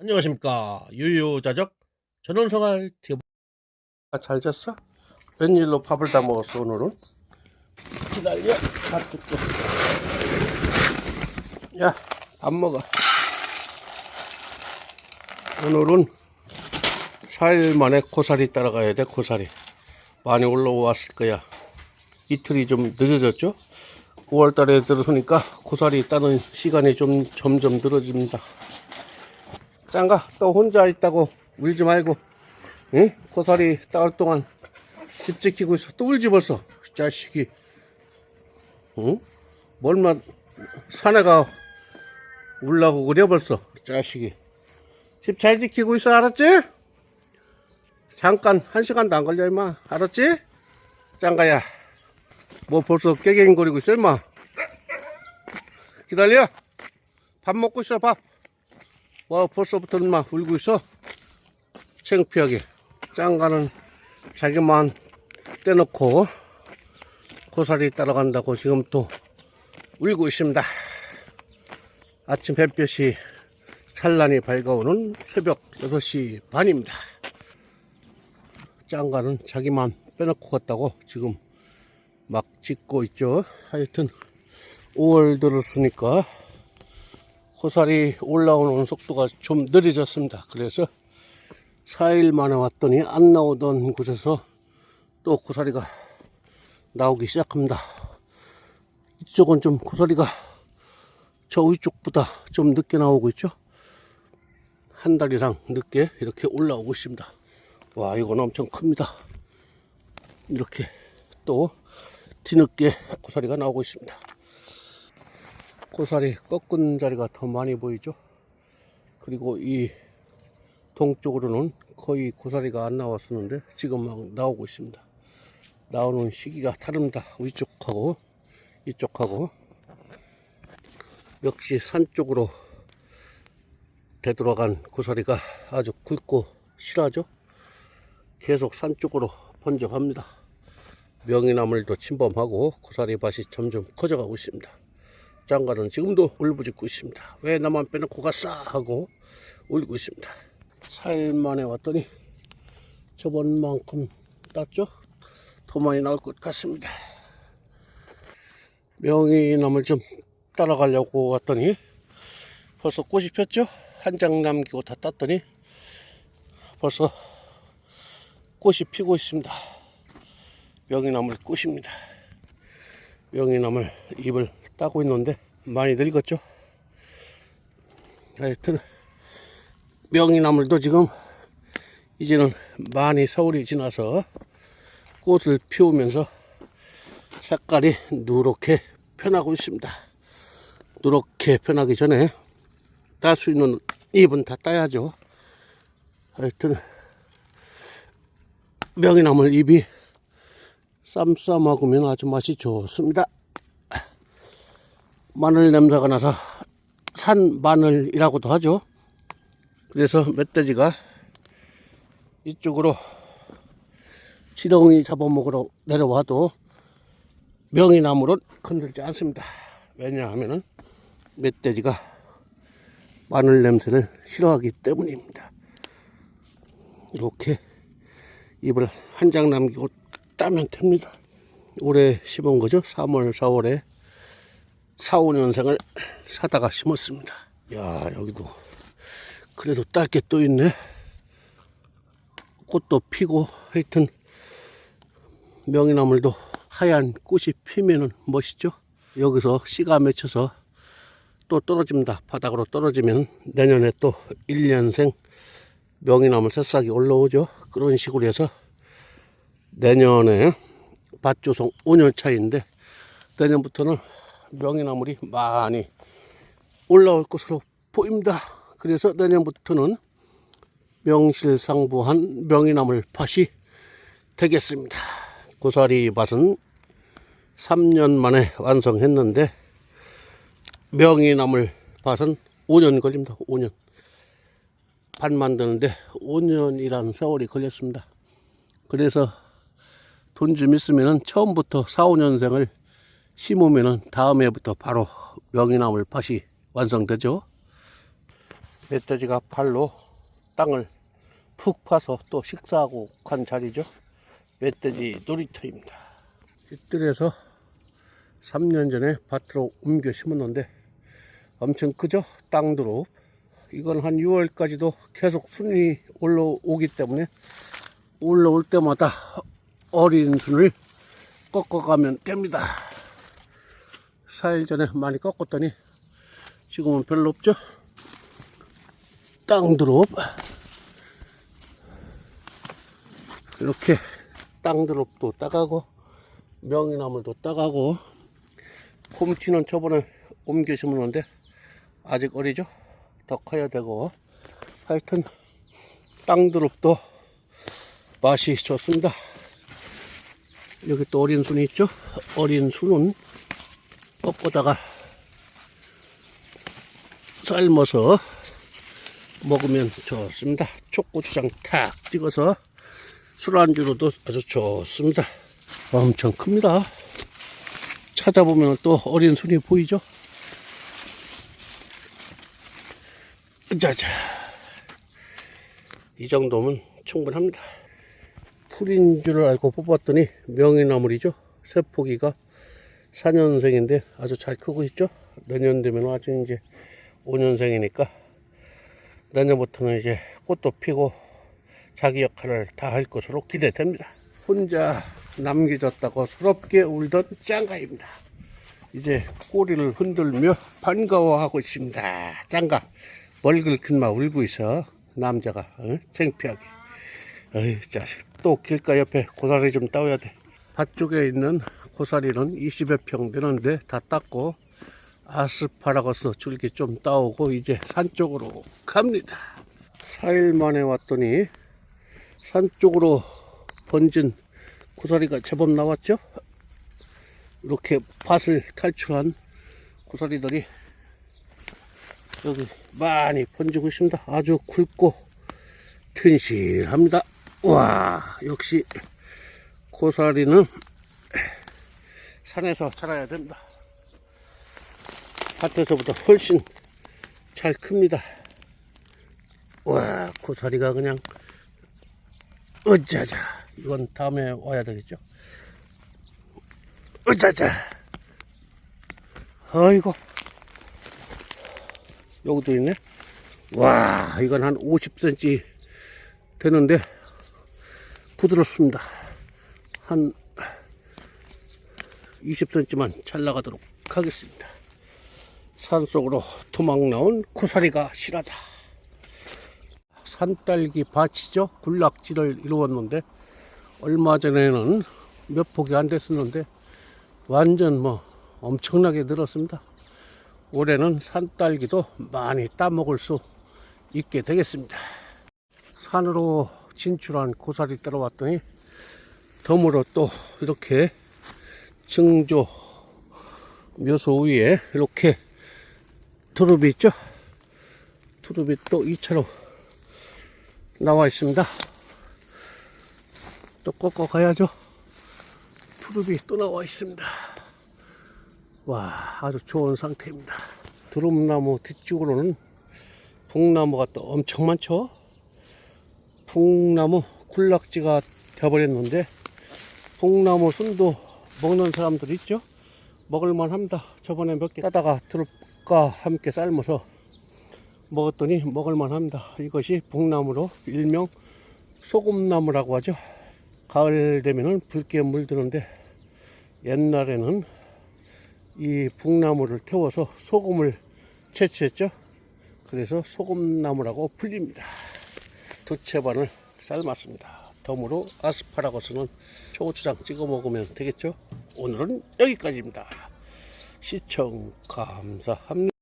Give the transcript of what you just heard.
안녕하십니까. 유유자적 전원생활 TV 아, 잘 잤어? 웬일로 밥을 다 먹었어 오늘은? 기다려. 밥 줄게. 야밥 먹어. 오늘은 4일 만에 고사리 따라가야 돼 고사리. 많이 올라왔을 거야. 이틀이 좀 늦어졌죠? 5월달에 들어서니까 고사리 따는 시간이 좀 점점 늘어집니다 짱가 또 혼자 있다고 울지 말고 응? 고사리 따올 동안 집 지키고 있어 또 울지 벌써 자식이 응? 뭘만 사내가 울라고 그래 벌써 자식이 집 잘 지키고 있어 알았지? 잠깐 한 시간도 안 걸려 임마 알았지? 짱가야 뭐 벌써 깨갱거리고 있어 임마 기다려 밥 먹고 있어 밥 와 벌써부터 막 울고 있어. 창피하게. 짱가는 자기만 떼놓고 고사리 따라간다고 지금 또 울고 있습니다. 아침 햇볕이 찬란히 밝아오는 새벽 6시 반입니다. 짱가는 자기만 빼놓고 갔다고 지금 막 짖고 있죠. 하여튼 5월 들었으니까 고사리 올라오는 속도가 좀 느려졌습니다. 그래서 4일 만에 왔더니 안 나오던 곳에서 또 고사리가 나오기 시작합니다. 이쪽은 좀 고사리가 저 위쪽보다 좀 늦게 나오고 있죠. 한 달 이상 늦게 이렇게 올라오고 있습니다. 와, 이건 엄청 큽니다. 이렇게 또 뒤늦게 고사리가 나오고 있습니다. 고사리 꺾은 자리가 더 많이 보이죠. 그리고 이 동쪽으로는 거의 고사리가 안 나왔었는데 지금 막 나오고 있습니다. 나오는 시기가 다릅니다. 위쪽하고 이쪽하고 역시 산 쪽으로 되돌아간 고사리가 아주 굵고 실하죠. 계속 산 쪽으로 번져갑니다. 명이나물도 침범하고 고사리 밭이 점점 커져가고 있습니다. 장관은 지금도 울부짖고 있습니다. 왜 나만 빼놓고 갔어? 하고 울고 있습니다. 4일 만에 왔더니 저번만큼 땄죠? 더 많이 나올 것 같습니다. 명이나물 좀 따라가려고 왔더니 벌써 꽃이 폈죠? 한 장 남기고 다 땄더니 벌써 꽃이 피고 있습니다. 명이나물 꽃입니다. 명이나물 잎을 따고 있는데 많이 늙었죠. 하여튼 명이나물도 지금 이제는 많이 서울이 지나서 꽃을 피우면서 색깔이 누렇게 변하고 있습니다. 누렇게 변하기 전에 딸 수 있는 잎은 다 따야죠. 하여튼 명이나물 잎이 쌈싸 먹으면 아주 맛이 좋습니다. 마늘 냄새가 나서 산 마늘이라고도 하죠. 그래서 멧돼지가 이쪽으로 지렁이 잡아먹으러 내려와도 명이나무는 건들지 않습니다. 왜냐하면 멧돼지가 마늘 냄새를 싫어하기 때문입니다. 이렇게 잎을 한 장 남기고 따면 됩니다. 올해 심은 거죠. 3월, 4월에 4, 5년생을 사다가 심었습니다. 야, 여기도 그래도 딸게 또 있네. 꽃도 피고 하여튼 명이나물도 하얀 꽃이 피면은 멋있죠. 여기서 씨가 맺혀서 또 떨어집니다. 바닥으로 떨어지면 내년에 또 1년생 명이나물 새싹이 올라오죠. 그런 식으로 해서 내년에 밭조성 5년 차인데 내년부터는 명이나물이 많이 올라올 것으로 보입니다. 그래서 내년부터는 명실상부한 명이나물 밭이 되겠습니다. 고사리 밭은 3년 만에 완성했는데 명이나물 밭은 5년 걸립니다. 5년. 밭 만드는데 5년이라는 세월이 걸렸습니다. 그래서 돈 좀 있으면 처음부터 4, 5년생을 심으면 다음 해부터 바로 명이나물 밭이 완성되죠. 멧돼지가 발로 땅을 푹 파서 또 식사하고 간 자리죠. 멧돼지 놀이터입니다. 이뜰에서 3년 전에 밭으로 옮겨 심었는데 엄청 크죠? 땅두릅. 이건 한 6월까지도 계속 순이 올라오기 때문에 올라올 때마다 어린 순을 꺾어가면 됩니다. 4일 전에 많이 꺾었더니 지금은 별로 없죠? 땅두릅. 이렇게 땅두릅도 따가고 명이나물도 따가고 곰치는 저번에 옮겨 심었는데 아직 어리죠? 더 커야 되고 하여튼 땅두릅도 맛이 좋습니다. 여기 또 어린 순이 있죠? 어린 순은 꺾어다가 삶아서 먹으면 좋습니다. 초고추장 탁 찍어서 술안주로도 아주 좋습니다. 엄청 큽니다. 찾아보면 또 어린 순이 보이죠? 짜자. 이 정도면 충분합니다. 풀인 줄 알고 뽑았더니 명이나물이죠. 새포기가 4년생인데 아주 잘 크고 있죠. 내년 되면 아직 이제 5년생이니까 내년부터는 이제 꽃도 피고 자기 역할을 다 할 것으로 기대됩니다. 혼자 남겨졌다고 서럽게 울던 짱가입니다. 이제 꼬리를 흔들며 반가워하고 있습니다. 짱가 멀글 큰 마 울고 있어 남자가 어? 창피하게. 어이 자식 또 길가 옆에 고사리 좀 따와야 돼. 밭 쪽에 있는 고사리는 20여 평 되는데 다 땄고 아스파라거스 줄기 좀 따오고 이제 산 쪽으로 갑니다. 4일 만에 왔더니 산 쪽으로 번진 고사리가 제법 나왔죠? 이렇게 밭을 탈출한 고사리들이 여기 많이 번지고 있습니다. 아주 굵고 튼실합니다. 와, 역시 고사리는 산에서 자라야 된다. 밭에서보다 훨씬 잘 큽니다. 와, 고사리가 그냥 어짜자. 이건 다음에 와야 되겠죠? 어짜자. 아이고. 여기도 있네. 와, 이건 한 50cm 되는데 부드럽습니다. 한 20cm만 잘 나가도록 하겠습니다. 산속으로 도망 나온 고사리가 실하다. 산딸기 밭이죠. 군락지를 이루었는데 얼마 전에는 몇 폭이 안 됐었는데 완전 뭐 엄청나게 늘었습니다. 올해는 산딸기도 많이 따먹을 수 있게 되겠습니다. 산으로 진출한 고사리 따라왔더니 덤으로 또 이렇게 증조 묘소 위에 이렇게 두릅이 있죠? 두릅이 또 2차로 나와 있습니다. 또 꺾어 가야죠. 두릅이 또 나와 있습니다. 와, 아주 좋은 상태입니다. 두릅나무 뒤쪽으로는 북나무가 또 엄청 많죠? 북나무 군락지가 되어버렸는데, 북나무 순도 먹는 사람들 있죠? 먹을만 합니다. 저번에 몇 개 따다가 두릅과 함께 삶아서 먹었더니 먹을만 합니다. 이것이 북나무로 일명 소금나무라고 하죠. 가을 되면은 붉게 물드는데 옛날에는 이 북나무를 태워서 소금을 채취했죠. 그래서 소금나무라고 불립니다. 두 채 반을 삶았습니다. 덤으로 아스파라거스는 초고추장 찍어 먹으면 되겠죠. 오늘은 여기까지입니다. 시청 감사합니다.